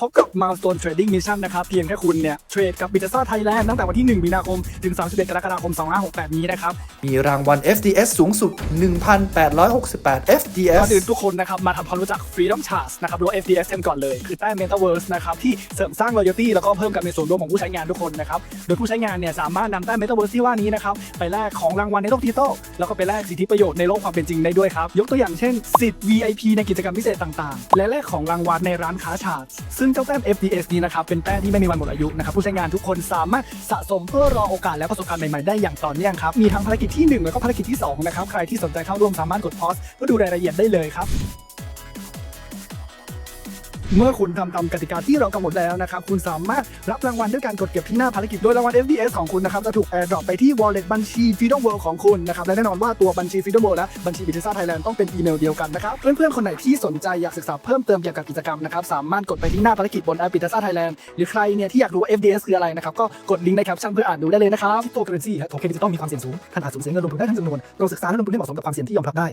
พบกับ Milestone Trading Mission นะครับ เพียงแค่คุณเนี่ย เทรดกับ b i t s a Thailand ตั้งแต่วันที่ 1 มีนาคม ถึง 31 กรกฎาคม 2568 นี้นะครับ มีรางวัล FDS สูงสุด 1,868ก่ FDS อนอื่นทุกคนนะครับ มาทำความรู้จัก Freedom Charts นะครับหรือว่า FDS กันก่อนเลย คือแต้ม Metaverse นะครับ ที่เสริมสร้าง loyalty แล้วก็เพิ่มกันในส่วนร่วมของผู้ใช้งานทุกคนนะครับ โดยผู้ใช้งานเนี่ยสามารถนำแต้ม Metaverse ที่ว่านี้นะครับไปแลกของรางวัลในโลกดิจิตอลแล้วก็ไปแลกสิทธิประโยชน์ในโลกความเป็นจริงได้ด้วยครับยกตัวอย่างเช่นสิทธิ์ VIP ในกิจกรรมพิเศษต่างๆ และแลกของรางวัลในร้านค้า Charts ซึ่งเจ้าแต้ม FDS นี้นะครับเป็นแต้มที่ไม่มีวันหมดอายุนะครับผู้ใช้งานทุกคนสามารถสะสมเพื่อรอโอกาสและประสบการณ์ใหม่ๆได้อย่างต่อเนื่องครับมีทั้งภารกิจที่หนึ่งแล้วก็ภารกิจที่สองนะครับใครที่สนใจเข้าร่วมสามารถกดพอสเพื่อดูรายละเอียดได้เลยครับ เมื่อคุณทำตามกติกาที่เรากำหนดแล้วนะครับคุณสามารถรับรางวัลด้วยการกดเก็บที่หน้าภารกิจโดยรางวัล FDS ของคุณนะครับจะถูกแอร์ดรอปไปที่ wallet บัญชี Freedom World ของคุณนะครับและแน่นอนว่าตัวบัญชี Freedom World และบัญชี b i t s a Thailand ต้องเป็นอีเมลเดียวกันนะครับเพื่อนๆคนไหนที่สนใจอยากศึกษาเพิ่มเติมเกี่ยวกับกิจกรรมนะครับสามารถกดไปที่หน้าภารกิจบนแอป b i t s a Thailand หรือใครเนี่ยที่อยากรู้ว่า FDS คืออะไรนะครับก็กดลิงก์ในแคปชั่นเพื่ออ่านดูได้เลยนะครับตัว currency โทเค็นดิจิตอลมีความเสี่ยงสูงท่านอาจสูญเสียเงินลงทุนได้ทั้งจำนวนต้องศึกษาและลงทุนให้เหมาะสมกับความเสี่ยงที่ยอมรับได้